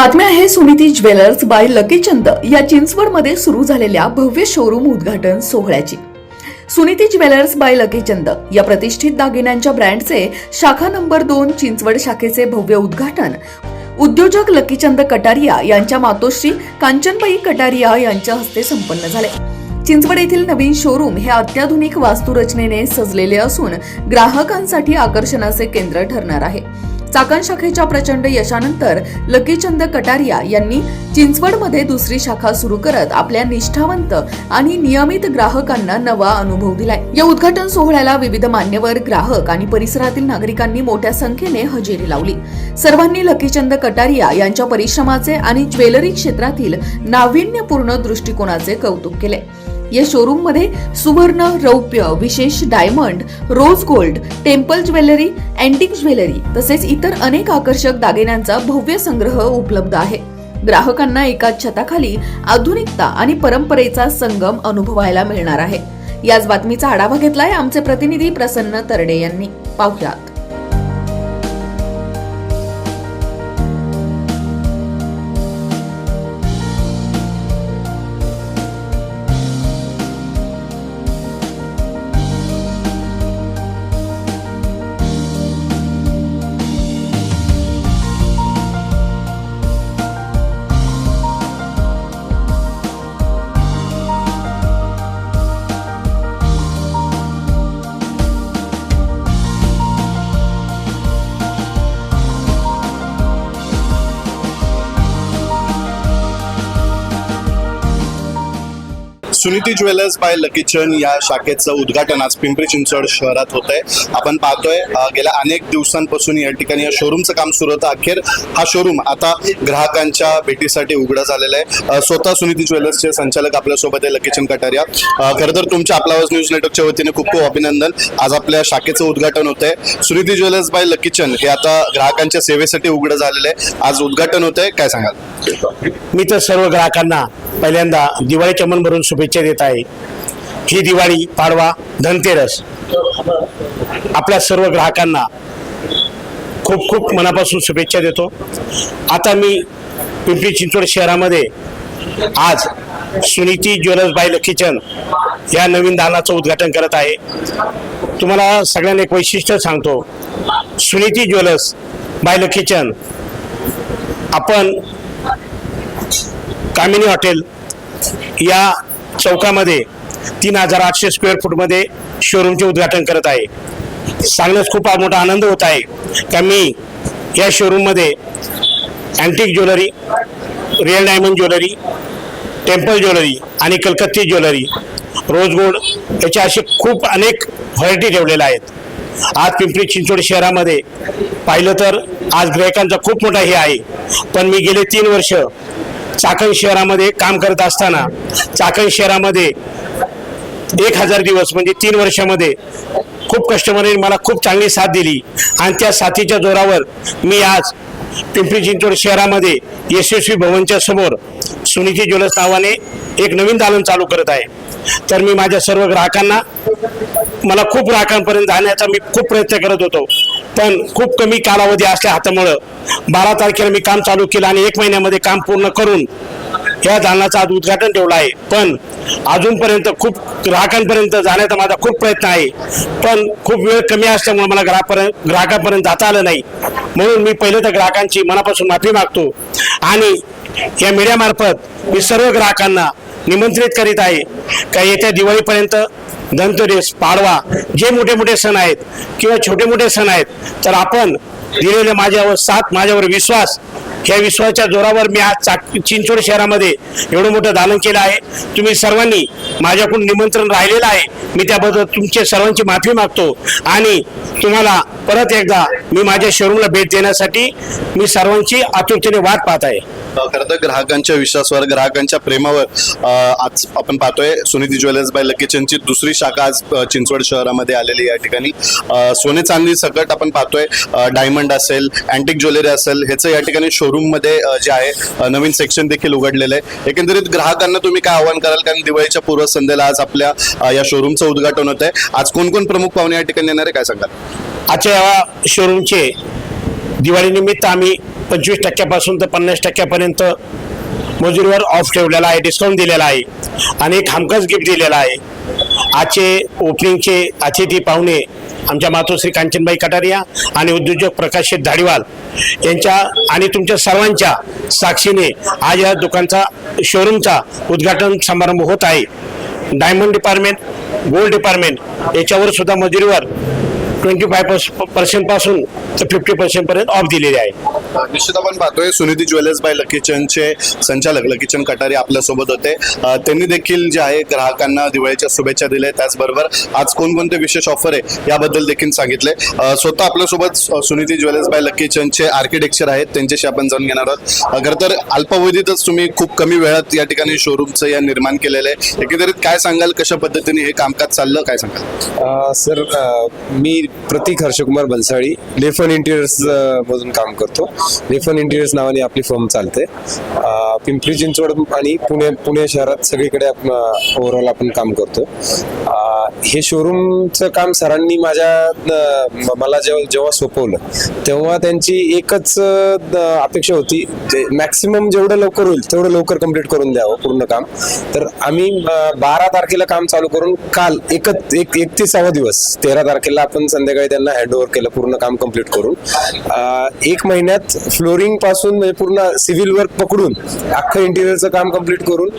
बातमी आहे Suniti jewellers by लकीचंद या चिंचवडमध्ये सुरू झालेल्या भव्य शोरूम उद्घाटन सोहळ्याची. सुनीती ज्वेलर्स बाय लकीचंद या प्रतिष्ठित दागिन्यांच्या ब्रँडचे शाखा नंबर दोन चिंचवड शाखेचे भव्य उद्घाटन. उद्योजक लकीचंद कटारिया यांच्या मातोश्री कांचनबाई कटारिया यांच्या हस्ते संपन्न झाले. चिंचवड येथील नवीन शोरूम हे अत्याधुनिक वास्तुरचनेने सजलेले असून ग्राहकांसाठी आकर्षणाचे केंद्र ठरणार आहे. चाकण शाखेच्या प्रचंड यशानंतर लकीचंद कटारिया यांनी चिंचवडमध्ये दुसरी शाखा सुरू करत आपल्या निष्ठावंत आणि नियमित ग्राहकांना नवा अनुभव दिलाय. या उद्घाटन सोहळ्याला विविध मान्यवर ग्राहक आणि परिसरातील नागरिकांनी मोठ्या संख्येने हजेरी लावली. सर्वांनी लकीचंद कटारिया यांच्या परिश्रमाचे आणि ज्वेलरी क्षेत्रातील नाविन्यपूर्ण दृष्टिकोनाचे कौतुक केले. या शोरूममध्ये सुवर्ण रौप्य विशेष diamond rose gold temple jewellery antique jewellery तसेच इतर अनेक आकर्षक दागिन्यांचा भव्य संग्रह उपलब्ध आहे. ग्राहकांना एकाच छताखाली आधुनिकता आणि परंपरेचा संगम अनुभवायला मिळणार आहे. याच बातमीचा आढावा घेतलाय आमचे प्रतिनिधी प्रसन्न तरडे यांनी. पाहुयात. सुनीती ज्वेलर्स बाय लकीचन या शाखेचं उद्घाटन आज पिंपरी चिंचवड शहरात होत आहे आपण पाहतोय गेल्या अनेक दिवसांपासून या ठिकाणी या शोरूमचं काम सुरू होतं. अखेर हा शोरूम आता ग्राहकांच्या भेटीसाठी उघडा झालेला आहे. स्वतः सुनीती ज्वेलर्सचे संचालक आपल्यासोबत आहे लकीचन कटारिया. खरं तर तुमच्या आपला आवाज न्यूज नेटवर्कच्या वतीने खूप खूप अभिनंदन. आज आपल्या शाखेचं उद्घाटन होत आहे सुनीती ज्वेलर्स बाय लकीचन हे आता ग्राहकांच्या सेवेसाठी उघडं झालेलं आहे. आज उद्घाटन होत आहे काय सांगाल? मी तर सर्व ग्राहकांना पहिल्यांदा दिवाळीच्या मन भरून शुभेच्छा देत आहे. ही दिवाळी पाडवा धनतेरस आपल्या सर्व ग्राहकांना खूप खूप मनापासून शुभेच्छा देतो. आता मी पिंपरी चिंचवड शहरामध्ये आज सुनीती ज्वेलर्स बाय लकीचंद या नवीन दालनाचं उद्घाटन करत आहे. तुम्हाला सगळ्यांना एक वैशिष्ट्य सांगतो. सुनीती ज्वेलर्स बाय लखीचंद आपण कामिनी हॉटेल या चौकामध्ये तीन हजार आठशे स्क्वेअर फूटमध्ये शोरूमचे उद्घाटन करत आहे. सांगण्यास खूप मोठा आनंद होत आहे का मी या शोरूममध्ये antique jewellery real diamond jewellery temple jewellery आणि कलकत्ती ज्वेलरी रोज गोल्ड याचे असे खूप अनेक व्हरायटी ठेवलेल्या आहेत. आज पिंपरी चिंचवड शहरामध्ये पाहिलं तर आज ग्राहकांचा खूप मोठा हे आहे. पण मी गेले तीन वर्ष चाकण शहरामध्ये काम करत असताना चाकण शहरामध्ये एक हजार दिवस म्हणजे तीन वर्षामध्ये खूप कस्टमरने मला खूप चांगली साथ दिली. आणि त्या साथीच्या जोरावर मी आज पिंपरी चिंचवड शहरामध्ये यशस्वी भवनच्या समोर सुनीती ज्वेलर्स नावाने एक नवीन दालन चालू करत आहे. तर मी माझ्या सर्व ग्राहकांना मला खूप ग्राहकांपर्यंत जाण्याचा मी खूप प्रयत्न करत होतो. पण खूप कमी कालावधी असल्या हातामुळं बारा तारखेला मी काम चालू केलं आणि एक महिन्यामध्ये काम पूर्ण करून या दालनाचं आज उद्घाटन ठेवलं आहे. पण अजूनपर्यंत खूप ग्राहकांपर्यंत जाण्याचा माझा खूप प्रयत्न आहे. पण खूप वेळ कमी असल्यामुळे मला ग्राहकापर्यंत ग्राहकांपर्यंत जाता आलं नाही. म्हणून मी पहिले तर ग्राहकांची मनापासून माफी मागतो. आणि या मीडियामार्फत मी सर्व ग्राहकांना निमंत्रित करीत आहे का येत्या दिवाळीपर्यंत धनतेरस पाडवा जे मोठे मोठे सण आहेत किंवा छोटे मोठे सण आहेत तर आपण दिलेले माझ्यावर साथ माझ्यावर विश्वास या विश्वासाच्या जोरावर मी आज चाक चिंचोड शहरामध्ये एवढं मोठं दालन केलं आहे. तुम्ही सर्वांनी माझ्याकडून निमंत्रण राहिलेलं आहे. मी त्याबद्दल तुमचे सर्वांची माफी मागतो आणि तुम्हाला परत एकदा मी माझ्या शोरूमला भेट देण्यासाठी मी सर्वांची आतुरतेने वाट पाहत आहे. खरं तर ग्राहकांच्या विश्वासावर ग्राहकांच्या प्रेमावर आज आपण पाहतोय सुनीती ज्वेलर्स बाय लकीचनची दुसरी शाखा आज चिंचवड शहरामध्ये आलेली या ठिकाणी. सोने चांदी सकट आपण पाहतोय डायमंड असेल अँटिक ज्वेलरी असेल ह्याचं या ठिकाणी शोरूममध्ये जे आहे नवीन सेक्शन देखील उघडलेलं आहे. एकंदरीत ग्राहकांना तुम्ही काय आव्हान कराल? कारण दिवाळीच्या पूर्वसंध्येला आज आपल्या या शोरूमचं उद्घाटन होत आहे आज कोण कोण प्रमुख पाहुणे या ठिकाणी येणार आहे? काय सांगाल? आजच्या या शोरूमचे दिवाळीनिमित्त आम्ही पंचवीस टक्क्यापासून तर पन्नास टक्क्यापर्यंत मजुरीवर ऑफ ठेवलेला आहे डिस्काउंट दिलेला आहे आणि एक हमखास गिफ्ट दिलेला आहे. आजचे ओपनिंगचे अतिथी पाहुणे आमच्या मातोश्री कांचनबाई कटारिया आणि उद्योजक प्रकाश धाडीवाल यांच्या आणि तुमच्या सर्वांच्या साक्षीने आज या दुकानचा शोरूमचा उद्घाटन समारंभ होत आहे. डायमंड डिपार्टमेंट गोल्ड डिपार्टमेंट याच्यावर सुद्धा मजुरीवर ट्वेंटी फाय पर्सेंट पर्सेंटपासून तर फिफ्टी पर्सेंटपर्यंत ऑफ दिलेले आहे. निश्चित आपण पाहतोय सुनिधी ज्वेलर्स बाय लकीचंदचे संचालक लकीचंद कटारे आपल्यासोबत होते. त्यांनी देखील जे आहे ग्राहकांना दिवाळीच्या शुभेच्छा दिल्या त्याचबरोबर आज कोणकोणते विशेष ऑफर आहे याबद्दल देखील सांगितले. स्वतः आपल्यासोबत सुनिधी ज्वेलर्स बाय लकीचंदचे आर्किटेक्चर आहेत त्यांच्याशी आपण जाणून घेणार आहोत. खरं तर अल्पावधीतच तुम्ही खूप कमी वेळात या ठिकाणी शोरूमचं या निर्माण केलेलं आहे. एकंदरीत काय सांगाल कशा पद्धतीने हे कामकाज चाललं काय सांगाल? सर मी प्रतीक हर्षकुमार बनसाळी लेफन इंटिरियर्स मधून काम करतो. रिफन इंटिरियर्स नावाने आपली फर्म चालते. पिंपरी चिंचवड आणि पुणे पुणे शहरात सगळीकडे आपण ओव्हरऑल आपण काम करतो. हे शोरूमचं काम सरांनी माझ्या मला जेव्हा जेव्हा सोपवलं तेव्हा त्यांची एकच अपेक्षा होती मॅक्सिमम जेवढं लवकर होईल तेवढं लवकर कंप्लीट करून द्यावं पूर्ण काम. तर आम्ही बारा तारखेला काम चालू करून काल एकच एक एकतीसावा दिवस तेरा तारखेला आपण संध्याकाळी त्यांना हँड ओव्हर केलं पूर्ण काम कंप्लीट करून. एक महिन्यात फ्लोरिंगपासून म्हणजे पूर्ण सिव्हिल वर्क पकडून अख्खं इंटिरियरचं काम कंप्लीट करून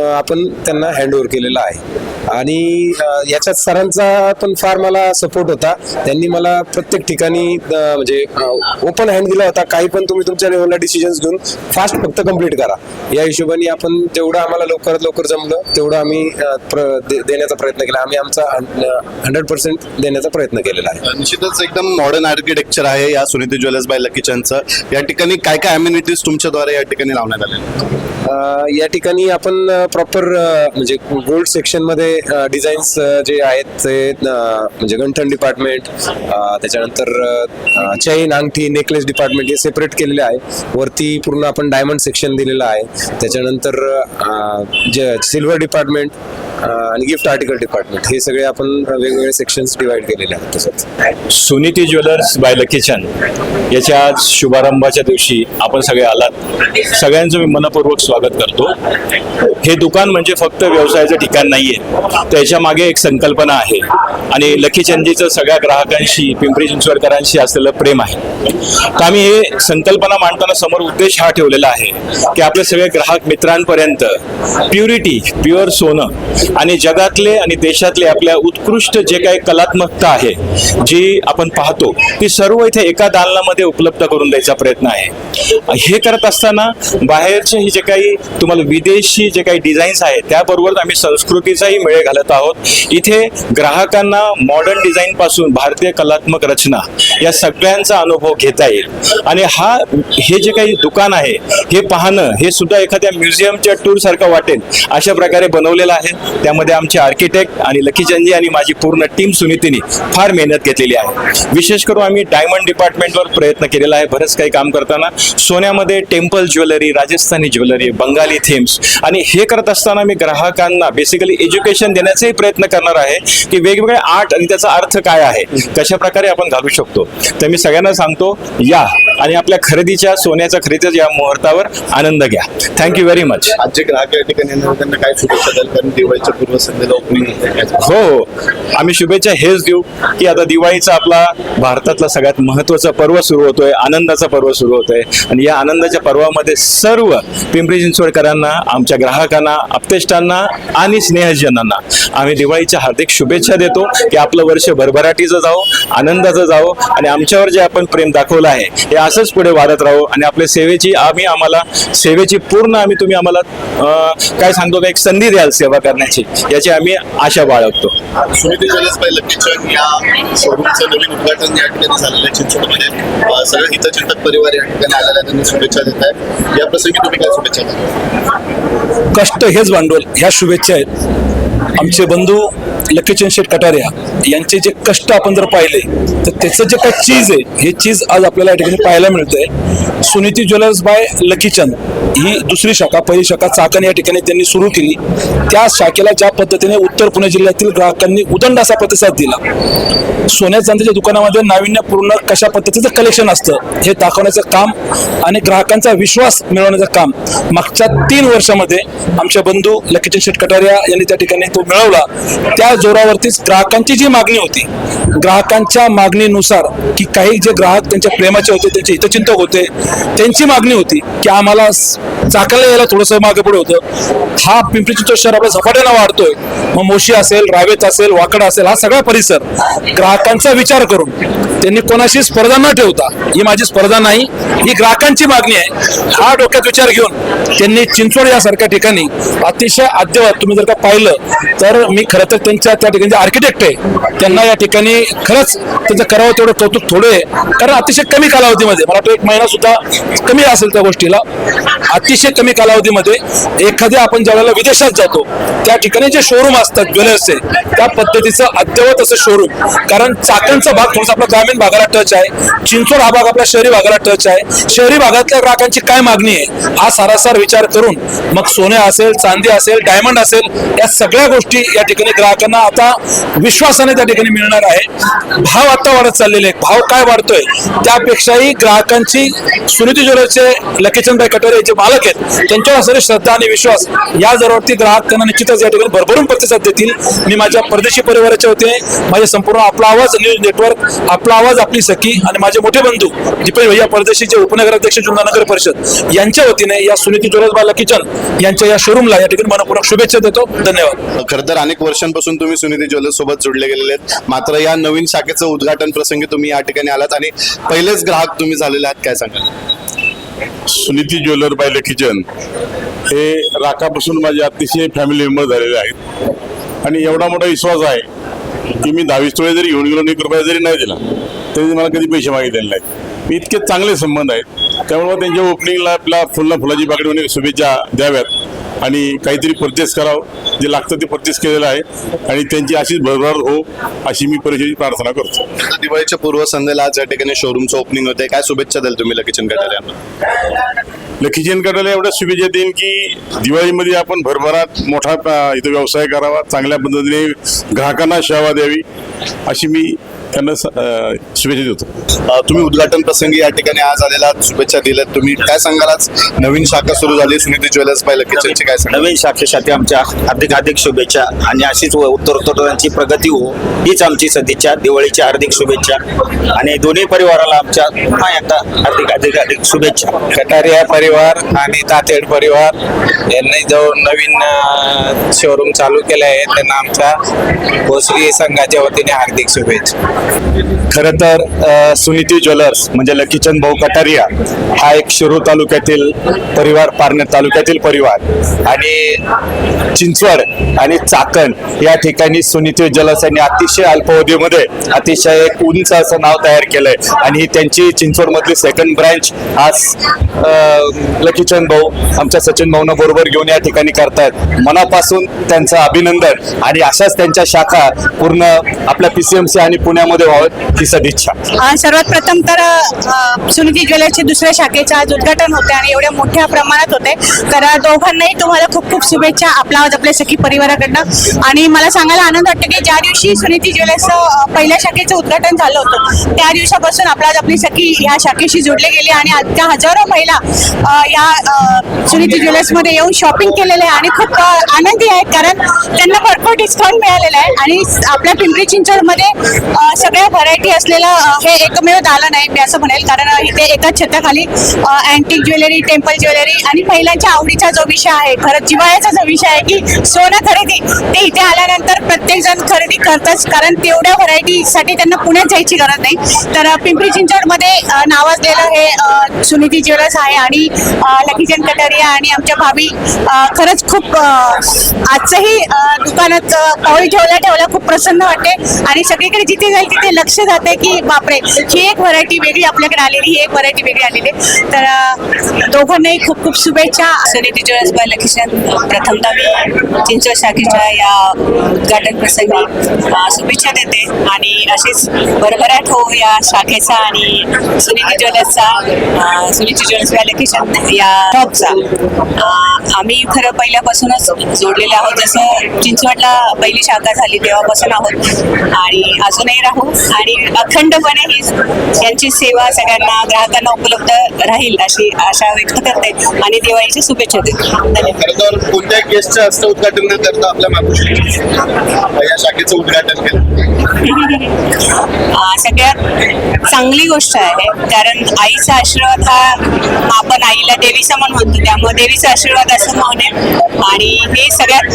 आपण त्यांना हँड ओव्हर केलेलं आहे. आणि याच्यात सरांचा पण फार मला सपोर्ट होता. त्यांनी मला प्रत्येक ठिकाणी म्हणजे ओपन हँड दिला होता. काही पण तुम्ही तुमच्या लेवलला डिसिजन्स घेऊन फास्ट फक्त कंप्लीट करा. या हिशोबाने आपण जेवढं आम्हाला लवकरात लवकर जमलं तेवढं आम्ही प्र- दे- देण्याचा प्रयत्न केला. आम्ही आमचा हंड्रेड पर्सेंट देण्याचा प्रयत्न केलेला आहे. निश्चितच एकदम मॉडर्न आर्किटेक्चर आहे या सुनिधी ज्वेलर्स बाय लकीचंदचं या ठिकाणी काय काय अम्युनिटीज तुमच्याद्वारे या ठिकाणी लावण्यात आले अ, या ठिकाणी आपण प्रॉपर म्हणजे गोल्ड सेक्शनमध्ये डिझाईन्स जे आहेत ते म्हणजे गंठन डिपार्टमेंट त्याच्यानंतर चैन अंगठी नेकलेस डिपार्टमेंट हे सेपरेट केलेले आहे. वरती पूर्ण आपण डायमंड सेक्शन दिलेलं आहे. त्याच्यानंतर जे सिल्वर डिपार्टमेंट आणि गिफ्ट आर्टिकल डिपार्टमेंट हे सगळे आपण वेगवेगळे सेक्शन्स डिवाइड केलेले आहेत तसंच. सुनीती ज्वेलर्स बाय लकीचंद याच्या आज समारंभाच्या दिवशी आपण सगळे आलात. सगळ्यांचं मी मनपूर्वक स्वागत करतो. हे दुकान म्हणजे फक्त व्यवसायाचं ठिकाण नाहीये. त्याच्यामागे एक संकल्पना आहे. आणि लखीचंदीचं सगळ्या ग्राहकांशी पिंपरी चिंचवडकरांशी असलेलं प्रेम आहे. तर आम्ही हे संकल्पना मांडताना समोर उद्देश हा ठेवलेला आहे की आपले सगळे ग्राहक मित्रांपर्यंत प्युरिटी प्युअर सोनं आणि जगातले आणि देशातले आपल्या उत्कृष्ट जे काही कलात्मकता आहे जी आपण पाहतो ती सर्व इथे एका दालनामध्ये उपलब्ध करून द्यायचा प्रयत्न आहे. हे करत असताना बाहेरचे हे जे काही तुम्हाला विदेशी जे काही डिझाईन्स आहेत त्याबरोबर आम्ही संस्कृतीचाही मेळ घालत आहोत. इथे ग्राहकांना मॉडर्न डिझाईन पासून भारतीय कलात्मक रचना या सगळ्यांचा अनुभव घेता येईल. आणि हा हे जे काही दुकान आहे हे पाहणं हे सुद्धा एखाद्या म्युझियमच्या टूर सारखं वाटेल अशा प्रकारे बनवलेलं आहे. त्यामध्ये आमचे आर्किटेक्ट आणि लकीचंदी आणि माझी पूर्ण टीम सुनीतीने फार मेहनत घेतलेली आहे. विशेष करून आम्ही डायमंड डिपार्टमेंटवर प्रयत्न केलेला आहे. बरंच काही काम करताना सोन्यामध्ये temple jewellery Rajasthani jewellery Bengali themes आणि हे करत असताना मी ग्राहकांना बेसिकली एज्युकेशन देण्याचाही प्रयत्न करणार आहे की वेगवेगळे आर्ट आणि त्याचा अर्थ काय आहे कशा प्रकारे आपण घालू शकतो. तर मी सगळ्यांना सांगतो या. आणि आपल्या खरेदीच्या सोन्याच्या खरेदीच्या या मुहूर्तावर आनंद घ्या. थँक्यू व्हेरी मच आज जे ग्राहक या ठिकाणी येणार, त्यांना काय शुभेच्छा द्याल? कारण दिवाळीच्या पूर्वसंध्येला ओपनिंग हो हो. आम्ही शुभेच्छा हेच देऊ की आता दिवाळीचा आपला भारतातला सगळ्यात महत्त्वाचा पर्व सुरू होतोय आनंदाचा पर्व सुरू होतोय. आणि या आनंदाच्या पर्वामध्ये सर्व पिंपरी चिंचवडकरांना आमच्या ग्राहकांना अपतेष्टांना आणि स्नेहजनांना आम्ही दिवाळीच्या हार्दिक शुभेच्छा देतो की आपलं वर्ष भरभराटीचं जावो आनंदाचं जावो आणि आमच्यावर जे आपण प्रेम दाखवलं आहे हे असंच पुढे वाढत राहू आणि आपल्या सेवेची आम्ही आम्हाला सेवेची पूर्ण आम्ही तुम्ही आम्हाला काय सांगतो का एक संधी द्याल सेवा करण्याची याची आम्ही आशा बाळगतो. कष्ट हेच भांडवल ह्या शुभेच्छा आहेत. आमचे बंधू लकीचंद शेठ कटारिया यांचे जे कष्ट आपण जर पाहिले तर त्याचं जे काही चीज आहे हे चीज आज आपल्याला या ठिकाणी पाहायला मिळतंय. सुनीती ज्वेलर्स बाय लकीचंद ही दुसरी शाखा पहिली शाखा चाकण या ठिकाणी त्यांनी सुरू केली. त्या शाखेला ज्या पद्धतीने उत्तर पुणे जिल्ह्यातील ग्राहकांनी उदंड असा प्रतिसाद दिला. सोन्या चांदीच्या दुकानामध्ये नाविन्यपूर्ण कशा पद्धतीचं कलेक्शन असतं हे दाखवण्याचं काम आणि ग्राहकांचा विश्वास मिळवण्याचं काम मागच्या तीन वर्षामध्ये आमच्या बंधू लकीचंद शेट कटारिया यांनी त्या ठिकाणी तो मिळवला. त्या जोरावरतीच ग्राहकांची जी मागणी होती ग्राहकांच्या मागणीनुसार की काही जे ग्राहक त्यांच्या प्रेमाचे होते त्यांचे हितचिंतक होते त्यांची मागणी होती की आम्हाला स- यायला थोडंसं मागे पुढे होतं. हा पिंपरी चिंचवड शहर आपल्या झपाट्यानं वाढतोय. मग मोशी असेल रावेत असेल वाकड असेल हा सगळा परिसर ग्राहकांचा विचार करून त्यांनी कोणाशी स्पर्धा न ठेवता ही माझी स्पर्धा नाही ही ग्राहकांची मागणी आहे हा डोक्यात विचार घेऊन त्यांनी चिंचवड यासारख्या ठिकाणी अतिशय अद्यवत तुम्ही जर का पाहिलं तर मी खरं तर त्यांच्या त्या ठिकाणी आर्किटेक्ट आहे. त्यांना या ठिकाणी खरंच त्यांचं करावं तेवढं कौतुक थोडं आहे. कारण अतिशय कमी कालावधीमध्ये मला वाटतं एक महिना सुद्धा कमी असेल त्या गोष्टीला. अतिशय कमी कालावधीमध्ये एखाद्या आपण ज्या वेळेला विदेशात जातो त्या ठिकाणी जे शोरूम असतात ज्वेलर्सचे त्या पद्धतीचं अद्ययावत असं शोरूम कारण चाकणचा भाग थोडासा आपला ग्रामीण भागाला टच आहे चिंचोड हा भाग आपल्या शहरी भागाला टच आहे. शहरी भागातल्या ग्राहकांची काय मागणी आहे हा सारासार विचार करून मग सोने असेल चांदी असेल डायमंड असेल या सगळ्या गोष्टी या ठिकाणी ग्राहकांना आता विश्वासाने त्या ठिकाणी मिळणार आहे. भाव आता वाढत चाललेले आहेत. भाव काय वाढतोय त्यापेक्षाही ग्राहकांची सुनीती ज्वेलर्सचे लकीचंदभाई कटोरे यांचे मालक आहेत. त्यांच्यावर असणारी श्रद्धा आणि विश्वास या जरूरती ग्राहक त्यांना निश्चितच या ठिकाणी भरभरून प्रतिसाद देतील. मी माझ्या परदेशी परिवाराच्या होते माझे संपूर्ण आपला आवाज न्यूज नेटवर्क आपला आवाज आपली सखी आणि माझे मोठे बंधू दीपेश भैया परदेशीचे उपनगराध्यक्ष जुन्नर नगर परिषद यांच्या वतीने या सुनीती ज्वेलर्स किचन यांच्या या शोरूमला या ठिकाणी मनपूर्वक शुभेच्छा देतो. धन्यवाद. खरं तर अनेक वर्षांपासून तुम्ही सुनीती ज्वेलर्स सोबत जोडले गेलेले आहेत. मात्र या नवीन शाखेचं उद्घाटन प्रसंगी तुम्ही या ठिकाणी आलात आणि पहिलेच ग्राहक तुम्ही झालेले आहात. काय सांगाल? सुनीती ज्वेलर बाय किचन हे राखापासून माझे अतिशय फॅमिली मेंबर झालेले आहेत. आणि एवढा मोठा विश्वास आहे की मी दहावीस तोळे जरी घेऊन गेलो नाही एक रुपया जरी नाही दिला तरी मला कधी पैसे मागितलेले नाहीत. इतके चांगले संबंध आहेत. त्यामुळे त्यांच्या ओपनिंगला आपला फुलना फुलाची बाकडे होणे शुभेच्छा द्याव्यात. आणि काहीतरी परचेस करावं. जे लागतं ते परचेस केलेलं आहे. आणि त्यांची अशीच भरभर हो अशी मी परिषदेची प्रार्थना करतो. दिवाळीच्या पूर्वसंध्येला आज या ठिकाणी शोरूमचं ओपनिंग होते काय शुभेच्छा द्याल तुम्ही लकीचंद यांना? लकीचंद कटाला एवढ्या शुभेच्छा देईन की दिवाळीमध्ये आपण भरभराट मोठा इथं व्यवसाय करावा चांगल्या पद्धतीने ग्राहकांना सेवा द्यावी अशी मी त्यांना शुभेच्छा देतो. तुम्ही उद्घाटन प्रसंगी या ठिकाणी आज आलेला. शुभेच्छा दिल्यात तुम्ही. काय सांगाल आज? नवीन शाखा सुरू झाली. सुनीती ज्वेलर्स बाय लकीचंदची काय सांगाल? नवीन शाखेसाठी आमच्या हार्दिक हार्दिक शुभेच्छा आणि अशीच व- उत्तरोत्तर त्यांची प्रगती हो. हीच आमची सदिच्छा. दिवाळीच्या हार्दिक शुभेच्छा. आणि दोन्ही परिवाराला आमच्या पुन्हा एकदा हार्दिक हार्दिक हार्दिक शुभेच्छा. कटारिया परिवार आणि तातेड परिवार यांनी जो नवीन शोरूम चालू केलं आहे त्यांना आमच्या भोसरी संघाच्या वतीने हार्दिक शुभेच्छा. खरं तर सुनीती ज्वेलर्स म्हणजे लकीचंद भाऊ कटारिया हा एक शिरूर तालुक्यातील परिवार पारनेर तालुक्यातील परिवार. आणि चिंचवड आणि चाकण या ठिकाणी सुनीती ज्वेलर्स यांनी अतिशय अल्पावधीमध्ये अतिशय एक उंच असं नाव तयार केलंय. आणि ही त्यांची चिंचवडमधली सेकंड ब्रँच आज लकीचंद भाऊ आमच्या सचिन भाऊना बरोबर घेऊन या ठिकाणी करतायत. मनापासून त्यांचं अभिनंदन. आणि अशाच त्यांच्या शाखा पूर्ण आपल्या पीसीएमसी आणि पुण्यामध्ये व्हावं ही सदिच्छा सर्वात प्रथम तर सुनिधी ज्वेलर्सचे दुसऱ्या शाखेचे आज उद्घाटन होते आणि एवढ्या मोठ्या प्रमाणात होते. तर दोघांनाही तुम्हाला खूप खूप शुभेच्छा आपला आवाज आपल्या सखी परिवाराकडनं. आणि मला सांगायला आनंद वाटतो की ज्या दिवशी सुनीती ज्वेलर्सचं पहिल्या शाखेचं उद्घाटन झालं होतं त्या दिवसापासून आपला आज आपली सखी या शाखेशी जोडले गेली आणि आजच्या हजारो महिला या सुनिधी सुनीती ज्वेलर्समध्ये येऊन शॉपिंग केलेले आहे आणि खूप आनंदी आहेत. कारण त्यांना भरपूर डिस्काउंट मिळालेला आहे आणि आपल्या पिंपरी चिंचवडमध्ये सगळ्या व्हरायटी असलेलं हे एकमेव दालन आहे मी असं म्हणेल. कारण इथे एकाच छताखाली अँटिक ज्वेलरी टेम्पल ज्वेलरी आणि महिलांच्या आवडीचा जो विषय आहे खरंच जिवाळ्याचा जो विषय आहे की सोनं खरेदी ते इथे आल्यानंतर प्रत्येक जण खरेदी करतच कारण तेवढ्या व्हरायटीसाठी त्यांना पुण्यात जायची गरज नाही. तर पिंपरी चिंचवडमध्ये नावाजलेलं हे सुनीती ज्वेलर्स आहे आणि लकीजन लकीचंद कटारिया आणि आमच्या भाभी खरंच खूप आजचंही दुकानात पाऊल ठेवल्या ठेवल्या खूप प्रसन्न वाटते. आणि सगळीकडे जिथे जाईल तिथे लक्ष जाते की बापरे ही एक व्हरायटी वेगळी आपल्याकडे आलेली ही एक व्हरायटी वेगळी आलेली तर दोघांनाही खूप खूप शुभेच्छा. सुनीती ज्वेलर्स बाय लक्ष्मण प्रथमतः मी चिंचवड शाखेच्या या उद्घाटन प्रसंगी शुभेच्छा देते. आणि अशीच भरभराट हो या शाखेचा आणि सुनीती ज्वेलर्सचा सुनीती ज्वेलर्स बाय या टॉपचा आम्ही खरं पहिल्यापासूनच जोडलेले आहोत. जसं चिंचवडला पहिली शाखा झाली तेव्हापासून आहोत. आणि अजूनही राहू. आणि अखंडपणे ही यांची सेवा सगळ्यांना ग्राहकांना उपलब्ध राहील अशी आशा व्यक्त करते. आणि दिवाळीच्या शुभेच्छा देते. कोणत्या गेस्टचं असतं उद्घाटन न करता आपल्या मागू या शाखेचं उद्घाटन केलं. अं, सगळ्यात चांगली गोष्ट आहे कारण आईचा आशीर्वाद हा आपण आईला देवी समान म्हणतो त्यामुळे देवीचा आशीर्वाद असं म्हणे आणि हे सगळ्यात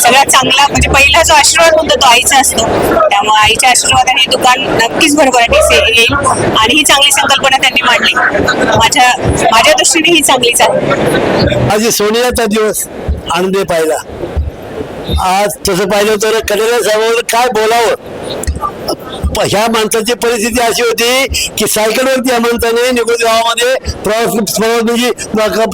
सगळ्यात चांगला म्हणजे पहिला जो आशीर्वाद म्हणतो तो आईचा असतो. त्यामुळे आईच्या आशीर्वादाने हे दुकान नक्कीच भरभराटीस येईल आणि ही चांगली संकल्पना त्यांनी मांडली. माझ्या माझ्या दृष्टीने ही चांगलीच आहे. आज हे सोनियाचा दिवस आनंदी पाहिला आज तसं पाहिलं तर कलेला साहेबांवर काय बोलावं? प- ह्या माणसाची परिस्थिती अशी होती की सायकलवरती या माणसाने निकोज गावामध्ये प्रवास प्रवास म्हणजे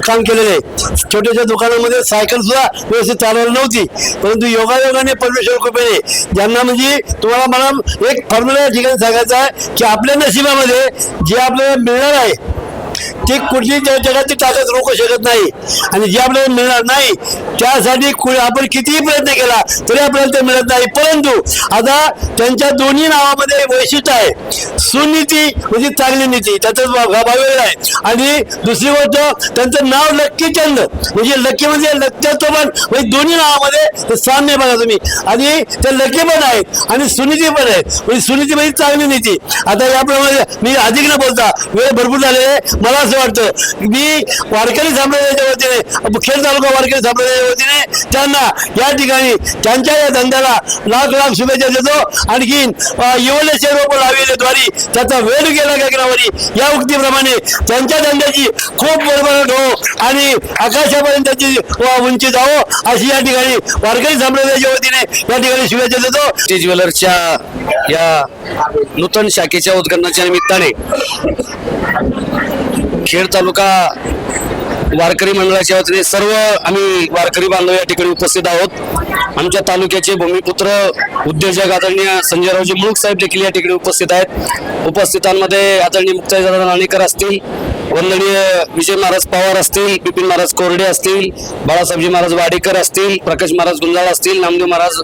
काम केलेलं. आहे छोट्याशा दुकानामध्ये सायकल सुद्धा व्यवस्थित चालवली नव्हती. परंतु योगायोगाने परमेश्वर कृपेने ज्यांना म्हणजे तुम्हाला मला एक फॉर्म्युला या ठिकाणी सांगायचा आहे की आपल्या नशिबामध्ये जे आपल्याला मिळणार आहे ते कुठली ज- जगाची ताकद रोखू शकत नाही. आणि जे आपल्याला मिळणार नाही त्यासाठी आपण कितीही प्रयत्न केला तरी आपल्याला ते मिळत नाही. परंतु आता त्यांच्या दोन्ही नावामध्ये वैशिष्ट्य आहे. सुनीती म्हणजे चांगली नीती. त्याचं भाग वेगळा आहे. आणि दुसरी गोष्ट त्यांचं नाव लक्की चंद. म्हणजे लक्की म्हणजे लक्ष्याचं पण म्हणजे दोन्ही नावामध्ये साम्य बघा तुम्ही. आणि ते लकी पण आहेत आणि सुनीती पण आहेत. म्हणजे सुनीती म्हणजे चांगली नीती. आता याप्रमाणे मी अधिक न बोलता वेळ भरपूर झालेले आहे. मला असं वाटतं. मी वारकरी संप्रदायाच्या वतीने खेड तालुका वारकरी संप्रदायाच्या वतीने त्यांना या ठिकाणी त्यांच्या या धंद्याला लाख लाख शुभेच्छा देतो. आणखीन युवलेचे रोप लावलेले द्वारी त्याचा वेळ गेला गगनावरी या उक्तीप्रमाणे त्यांच्या धंद्याची खूप बरोबर हो आणि आकाशापर्यंत त्याची व- उंची जावो अशी या ठिकाणी वारकरी संप्रदायाच्या वतीने या ठिकाणी शुभेच्छा देतो. ज्वेलर्सच्या या नूतन शाखेच्या उद्घाटनाच्या निमित्ताने खेड तालुका वारकरी मंडळाच्या वतीने सर्व आम्ही वारकरी बांधव या ठिकाणी उपस्थित आहोत. आमच्या तालुक्याचे भूमिपुत्र उद्योजक आदरणीय संजयरावजी मुळूक साहेब देखील या ठिकाणी उपस्थित आहेत. उपस्थितांमध्ये आदरणीय मुक्ताईदादा नाणेकर असतील वंदनीय विजय महाराज पवार असतील बिपिन महाराज कोरडे असतील बाळासाहेबजी महाराज वाडेकर असतील प्रकाश महाराज गुंजाळ असतील नामदेव महाराज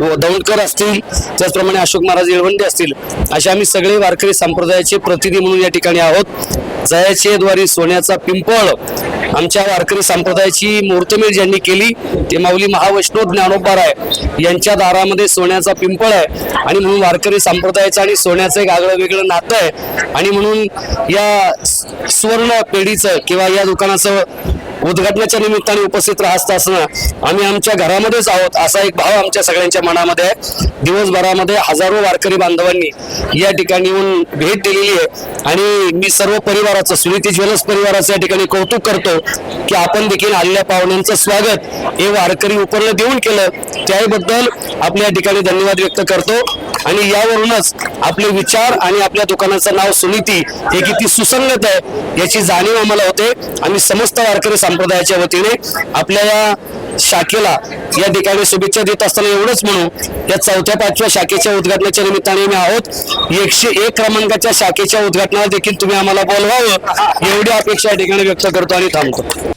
व दौंडकर असतील त्याचप्रमाणे अशोक महाराज येळवंडे असतील असे आम्ही सगळे वारकरी संप्रदायाचे प्रतिनिधी म्हणून या ठिकाणी आहोत. जयाचे द्वारे सोन्याचा पिंपळ आमच्या वारकरी संप्रदायाची मूर्तमेळ ज्यांनी केली ते माऊली महावैष्णव ज्ञानोबार आहे. यांच्या दारामध्ये सोन्याचा पिंपळ आहे आणि म्हणून वारकरी संप्रदायाचं आणि सोन्याचं एक आगळं वेगळं नातं आहे. आणि म्हणून या स- सुवर्ण पेढीचं किंवा या दुकानाचं उद्घाटनाच्या निमित्ताने उपस्थित राहत असणं आम्ही आमच्या घरामध्येच आहोत असा एक भाव आमच्या सगळ्यांच्या मनामध्ये आहे. दिवसभरामध्ये हजारो वारकरी बांधवांनी या ठिकाणी येऊन भेट दिलेली आहे. आणि मी सर्व परिवाराचं सुनीती ज्वेलर्स परिवाराचं या ठिकाणी कौतुक करतो की आपण देखील आलेल्या पाहुण्यांचं स्वागत हे वारकरी उपरलं देऊन केलं. त्याबद्दल आपल्या ठिकाणी धन्यवाद व्यक्त करतो. आणि यावरूनच आपले विचार आणि आपल्या दुकानाचं नाव सुनीती हे किती सुसंगत आहे याची जाणीव आम्हाला होते. आम्ही समस्त वारकरी संप्रदायाच्या वतीने आपल्या या शाखेला या ठिकाणी शुभेच्छा देत असताना एवढंच म्हणू या चौथ्या पाचव्या शाखेच्या उद्घाटनाच्या निमित्ताने आम्ही आहोत. एकशे एक क्रमांकाच्या शाखेच्या उद्घाटनाला देखील तुम्ही आम्हाला बोलवावं एवढी अपेक्षा या ठिकाणी व्यक्त करतो आणि थांबतो.